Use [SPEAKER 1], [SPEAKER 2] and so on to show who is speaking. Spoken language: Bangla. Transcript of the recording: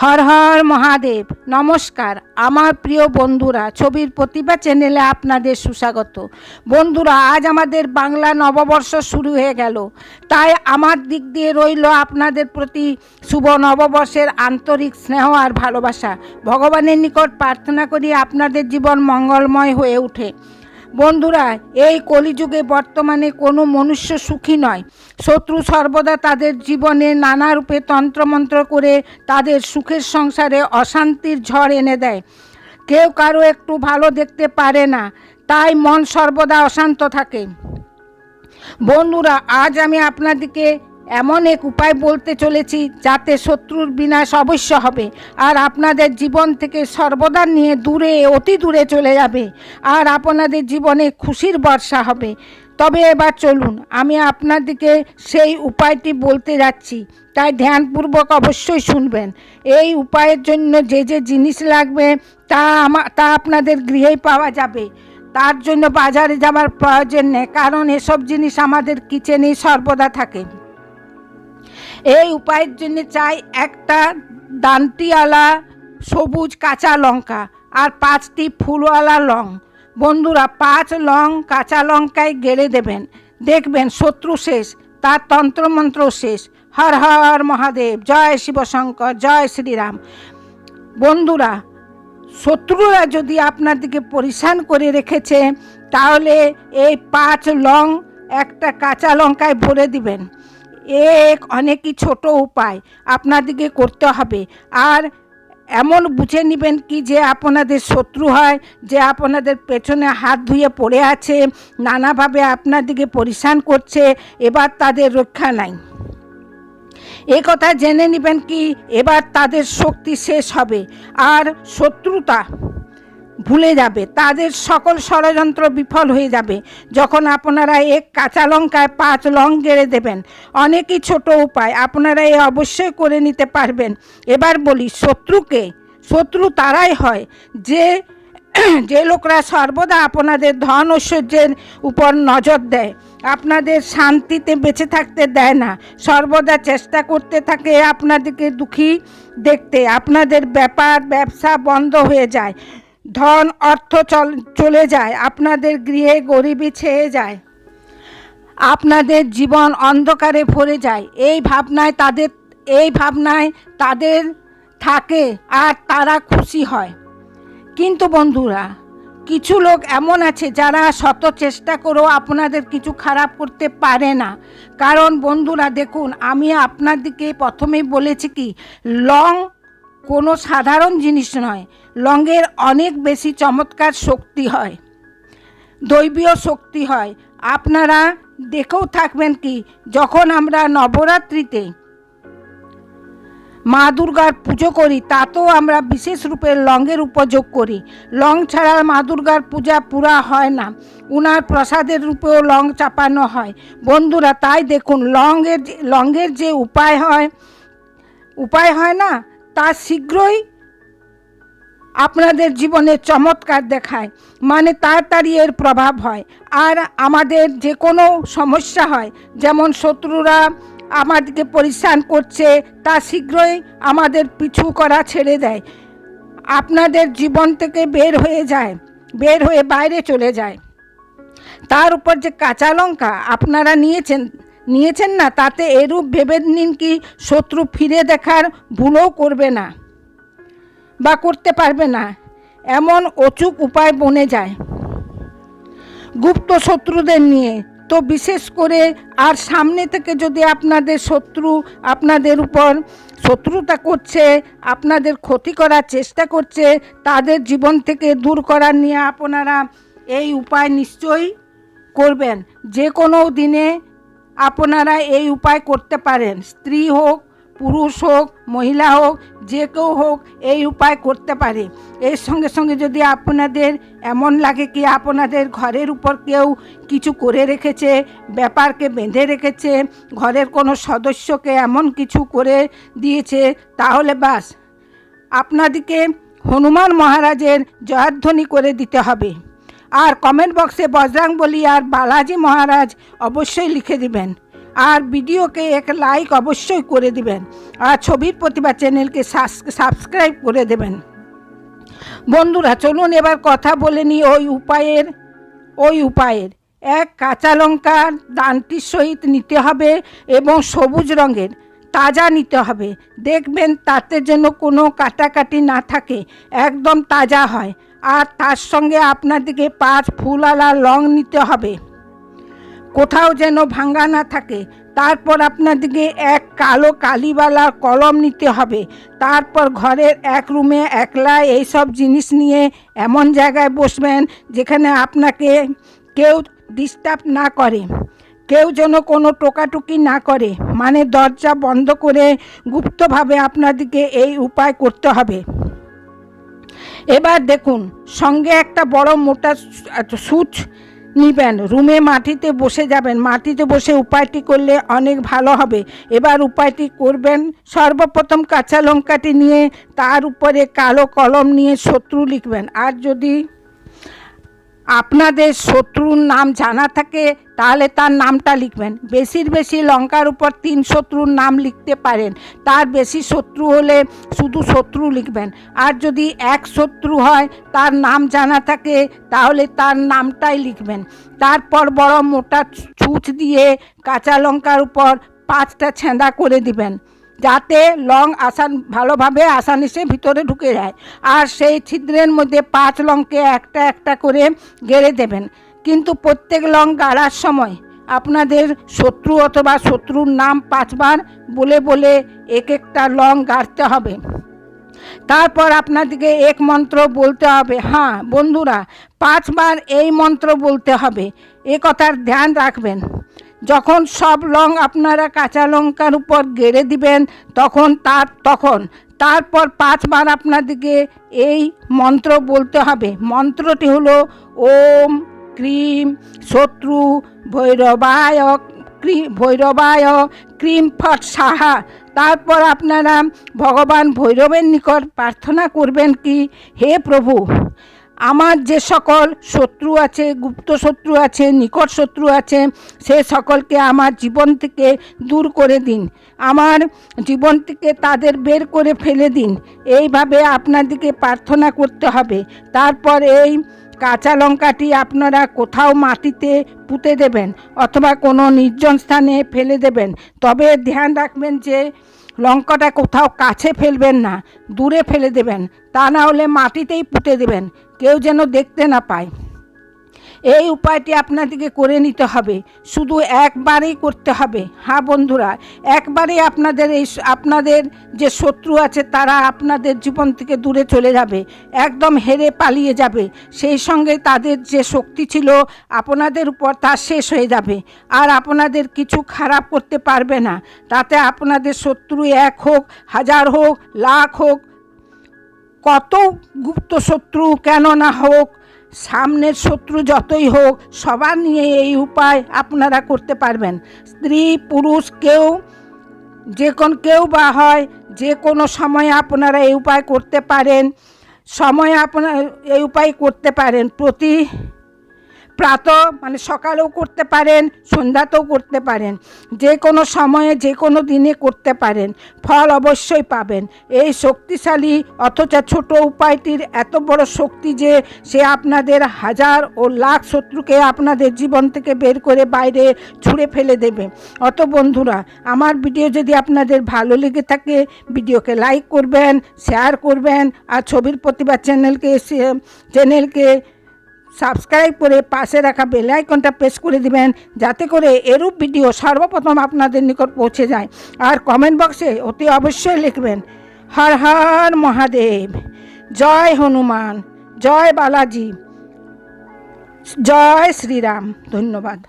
[SPEAKER 1] হর হর মহাদেব, নমস্কার। আমার প্রিয় বন্ধুরা, ছবির প্রতিভা চ্যানেলে আপনাদের সুস্বাগত। বন্ধুরা, আজ আমাদের বাংলা নববর্ষ শুরু হয়ে গেল। তাই আমার দিক দিয়ে রইল আপনাদের প্রতি শুভ নববর্ষের আন্তরিক স্নেহ আর ভালোবাসা। ভগবানের নিকট প্রার্থনা করি আপনাদের জীবন মঙ্গলময় হয়ে ওঠে বন্ধুরা, এই কলিযুগে বর্তমানে কোনো মনুষ্য সুখী নয়। শত্রু সর্বদা তাদের জীবনে নানা রূপে তন্ত্রমন্ত্র করে তাদের সুখের সংসারে অশান্তির ঝড় এনে দেয়। কেউ কারও একটু ভালো দেখতে পারে না, তাই মন সর্বদা অশান্ত থাকে। বন্ধুরা, আজ আমি আপনাদেরকে এমন এক উপায় বলতে চলেছি যাতে শত্রুর বিনাশ অবশ্য হবে, আর আপনাদের জীবন থেকে সর্বদা নিয়ে দূরে, অতি দূরে চলে যাবে, আর আপনাদের জীবনে খুশির বর্ষা হবে। তবে এবার চলুন, আমি আপনাদেরকে সেই উপায়টি বলতে যাচ্ছি, তাই ধ্যানপূর্বক অবশ্যই শুনবেন। এই উপায়ের জন্য যে যে জিনিস লাগবে, তা আমা, তা আপনাদের গৃহেই পাওয়া যাবে। তার জন্য বাজারে যাওয়ার প্রয়োজন নেই, কারণ এসব জিনিস আমাদের কিচেনেই সর্বদা থাকে। এই উপায়ের জন্য চাই একটা দান্তিওয়ালা সবুজ কাঁচা লঙ্কা আর পাঁচটি ফুলওয়ালা লং। বন্ধুরা, পাঁচ লং কাঁচা লঙ্কায় গেড়ে দেবেন। দেখবেন শত্রু শেষ, তার তন্ত্রমন্ত্র শেষ। হর হর মহাদেব, জয় শিবশঙ্কর, জয় শ্রীরাম। বন্ধুরা, শত্রুরা যদি আপনার দিকে পরিশান করে রেখেছে, তাহলে এই পাঁচ লং একটা কাঁচা লঙ্কায় ভরে দিবেন। এক অনেকই ছোট উপায় আপনাদেরকে করতে হবে। আর এমন বুঝে নেবেন কি যে আপনাদের শত্রু হয়, যে আপনাদের পেছনে হাত ধুয়ে পড়ে আছে, নানাভাবে আপনাদেরকে পরিশান করছে, এবার তাদের রক্ষা নাই। এ কথা জেনে নেবেন কি, এবার তাদের শক্তি শেষ হবে। আর শত্রুতা ভুলে যাবে। তাদের সকল ষড়যন্ত্র বিফল হয়ে যাবে। যখন আপনারা এক কাঁচা লঙ্কায় পাঁচ লং গেড়ে দেবেন, অনেকই ছোট উপায়। আপনারা এ অবশ্যই করে নিতে পারবেন। এবার বলি, শত্রুকে, শত্রু তারাই হয়। যে যে লোকরা সর্বদা আপনাদের ধন ঐশ্বর্যের উপর নজর দেয়, আপনাদের শান্তিতে বেঁচে থাকতে দেয় না। সর্বদা চেষ্টা করতে থাকে আপনাদেরকে দুঃখী দেখতে। আপনাদের ব্যাপার, ব্যবসা বন্ধ হয়ে যায়। ধন অর্থ চল যায়, আপনাদের গৃহে গরিবী ছেয়ে যায়, আপনাদের জীবন অন্ধকারে ভরে যায়। এই ভাবনায় তাদের, এই ভাবনায় তাদের থাকে আর তারা খুশি হয়। কিন্তু বন্ধুরা, কিছু লোক এমন আছে যারা শত চেষ্টা করেও আপনাদের কিছু খারাপ করতে পারে না। কারণ বন্ধুরা, দেখুন, আমি আপনাদেরকে প্রথমেই বলেছি কি, লং কোনো সাধারণ জিনিস নয় লংয়ের অনেক বেশি চমৎকার শক্তি হয়, দৈবীয় শক্তি হয়। আপনারা দেখেও থাকবেন কি, যখন আমরা নবরাত্রিতে মা দুর্গার পুজো করি, তাতেও আমরা বিশেষ রূপে লংয়ের উপযোগ করি। লং ছাড়া মা দুর্গার পূজা পুরা হয় না। উনার প্রসাদের রূপেও লং চাপানো হয়। বন্ধুরা, তাই দেখুন যে লংয়ের যে উপায় হয় উপায় হয় না তা শীঘ্রই আপনাদের জীবনে চমৎকার দেখায়। মানে তাড়াতাড়ি এর প্রভাব হয়। আর আমাদের যে কোনো সমস্যা হয়, যেমন শত্রুরা আমাদেরকে পরিশ্রান করছে, তা শীঘ্রই আমাদের পিছু করা ছেড়ে দেয়। আপনাদের জীবন থেকে বের হয়ে যায়, বের হয়ে বাইরে চলে যায়। তার উপর যে কাঁচা লঙ্কা আপনারা নিয়েছেন নিয়েছেন না, তাতে এরূপ ভেবে নিন কি শত্রু ফিরে দেখার ভুলও করবে না বা করতে পারবে না। এমন অচুক উপায় বনে যায়। গুপ্ত শত্রুদের নিয়ে। তো বিশেষ করে আর সামনে থেকে যদি আপনাদের শত্রু আপনাদের উপর শত্রুতা করছে, আপনাদের ক্ষতি করার চেষ্টা করছে, তাদের জীবন থেকে দূর করার নিয়ে আপনারা এই উপায় নিশ্চয়ই করবেন। যে কোনো দিনে আপনারা এই উপায় করতে পারেন। স্ত্রী হোক, পুরুষ হোক, মহিলা হোক, যে কেউ হোক এই উপায় করতে পারে। এর সঙ্গে সঙ্গে যদি আপনাদের এমন লাগে কি আপনাদের ঘরের উপর কেউ কিছু করে রেখেছে, ব্যাপারকে বেঁধে রেখেছে, ঘরের কোনো সদস্যকে এমন কিছু করে দিয়েছে, তাহলে বাস আপনাদেরকে হনুমান মহারাজের জয়ধ্বনি করে দিতে হবে। আর কমেন্ট বক্সে বজরাং বলি আর বালাজি মহারাজ অবশ্যই লিখে দিবেন। আর ভিডিওকে এক লাইক অবশ্যই করে দিবেন। আর ছবির প্রতিভা চ্যানেলকে সাবস্ক্রাইব করে দেবেন। বন্ধুরা, চলুন এবার কথা বলে নিই ওই উপায়ের ওই উপায়ের। এক কাঁচা লঙ্কার দানটির সহিত নিতে হবে এবং সবুজ রঙের, তাজা নিতে হবে। দেখবেন তাতে যেন কোনো কাটাকাটি না থাকে, একদম তাজা হয়। আর তার সঙ্গে আপনাদেরকে পাঁচ ফুলওয়ালা লং নিতে হবে। কোথাও যেন ভাঙ্গা না থাকে। তারপর আপনাদেরকে এক কালো কালিওয়ালা কলম নিতে হবে। তারপর ঘরের এক রুমে একলা এইসব জিনিস নিয়ে এমন জায়গায় বসবেন যেখানে আপনাকে কেউ ডিস্টার্ব না করে। কেউ যেন কোনো টোকাটুকি না করে। মানে দরজা বন্ধ করে গুপ্তভাবে আপনাদেরকে এই উপায় করতে হবে। এবার দেখুন, সঙ্গে একটা বড় মোটা সুচ নিবেন। রুমে মাটিতে বসে যাবেন। মাটিতে বসে উপায়টি করলে অনেক ভালো হবে। এবার উপায়টি করবেন, সর্বপ্রথম কাঁচা লঙ্কাটি নিয়ে তার উপরে কালো কলম নিয়ে শত্রু লিখবেন। আর যদি আপনাদের শত্রুর নাম জানা থাকে তাহলে তার নামটা লিখবেন। বেশির বেশি লঙ্কার উপর তিন শত্রুর নাম লিখতে পারেন। তার বেশি শত্রু হলে শুধু শত্রু লিখবেন। আর যদি এক শত্রু হয়, তার নাম জানা থাকে, তাহলে তার নামটাই লিখবেন। তারপর বড় মোটা ছুঁচ দিয়ে কাঁচা লঙ্কার উপর পাঁচটা ছেঁদা করে দিবেন। যাতে লং আসান ভালোভাবে আসানিসে ভিতরে ঢুকে যায়। আর সেই ছিদ্রের মধ্যে পাঁচ লংকে একটা একটা করে গেড়ে দেবেন। কিন্তু প্রত্যেক লং গাড়ার সময় আপনাদের শত্রু অথবা শত্রুর নাম পাঁচবার বলে বলে এক একটা লং গাড়তে হবে। তারপর আপনাদেরকে এক মন্ত্র বলতে হবে। হ্যাঁ বন্ধুরা, পাঁচবার এই মন্ত্র বলতে হবে। এ কথার ধ্যান রাখবেন। যখন সব লং আপনারা কাঁচা লঙ্কার উপর গেড়ে দিবেন, তখন তার, তখন। তারপর পাঁচবার আপনাদেরকে এই মন্ত্র বলতে হবে। মন্ত্রটি হলো, ওম ক্রিম শত্রু ভৈরবায় ক্রিম ভৈরবায় ক্রিম ফট সাহা। তারপর আপনারা ভগবান ভৈরবের নিকট প্রার্থনা করবেন কি? হে প্রভু, আমার যে সকল শত্রু আছে, গুপ্ত শত্রু আছে, নিকট শত্রু আছে, সে সকলকে আমার জীবন থেকে দূর করে দিন। আমার জীবন থেকে তাদের বের করে ফেলে দিন। এইভাবে আপনাদেরকে প্রার্থনা করতে হবে। তারপর এই কাঁচা লঙ্কাটি আপনারা কোথাও মাটিতে পুঁতে দেবেন অথবা কোনো নির্জন স্থানে ফেলে দেবেন। তবে ধ্যান রাখবেন যে লঙ্কাটা কোথাও কাছে ফেলবেন না, দূরে ফেলে দেবেন। তা না হলে মাটিতেই পুঁতে দেবেন। কেউ যেন দেখতে না পায়। এই উপায়টি আপনাদেরকে করে নিতে হবে। শুধু একবারেই করতে হবে। হ্যাঁ বন্ধুরা, একবারেই আপনাদের এই আপনাদের যে শত্রু আছে, তারা আপনাদের জীবন থেকে দূরে চলে যাবে, একদম হেরে পালিয়ে যাবে। সেই সঙ্গে তাদের যে শক্তি ছিল আপনাদের উপর তা শেষ হয়ে যাবে। আর আপনাদের কিছু খারাপ করতে পারবে না। তাতে আপনাদের শত্রু এক হোক, হাজার হোক, লাখ হোক, কত গুপ্ত শত্রু কেন না হোক সামনের শত্রু যতই হোক, সবার নিয়ে এই উপায় আপনারা করতে পারবেন। স্ত্রী, পুরুষ, কেউ, যে কোন কেউ বা হয়, যে কোনো সময় আপনারা এই উপায় করতে পারেন। সময় আপনার এই উপায় করতে পারেন। প্রতি প্রাত মানে সকালেও করতে পারেন, সন্ধ্যাতেও করতে পারেন। যে কোনো সময়ে, যে কোনো দিনে করতে পারেন। ফল অবশ্যই পাবেন। এই শক্তিশালী, অথচ ছোট উপায়টির এত বড় শক্তি যে সে আপনাদের হাজার ও লাখ শত্রুকে আপনাদের জীবন থেকে বের করে বাইরে ছুঁড়ে ফেলে দেবে। অত বন্ধুরা, আমার ভিডিও যদি আপনাদের ভালো লেগে থাকে, ভিডিওকে লাইক করবেন, শেয়ার করবেন, আর ছবির প্রতিভা চ্যানেলকে চ্যানেলকে সাবস্ক্রাইব করে পাশে রাখা বেল আইকনটা প্রেস করে দিবেন, যাতে করে এরূপ ভিডিও সর্বপ্রথম আপনাদের নিকট পৌঁছে যায়। আর কমেন্ট বক্সে অতি অবশ্যই লিখবেন, হর হর মহাদেব, জয় হনুমান, জয় বালাজি, জয় শ্রীরাম। ধন্যবাদ।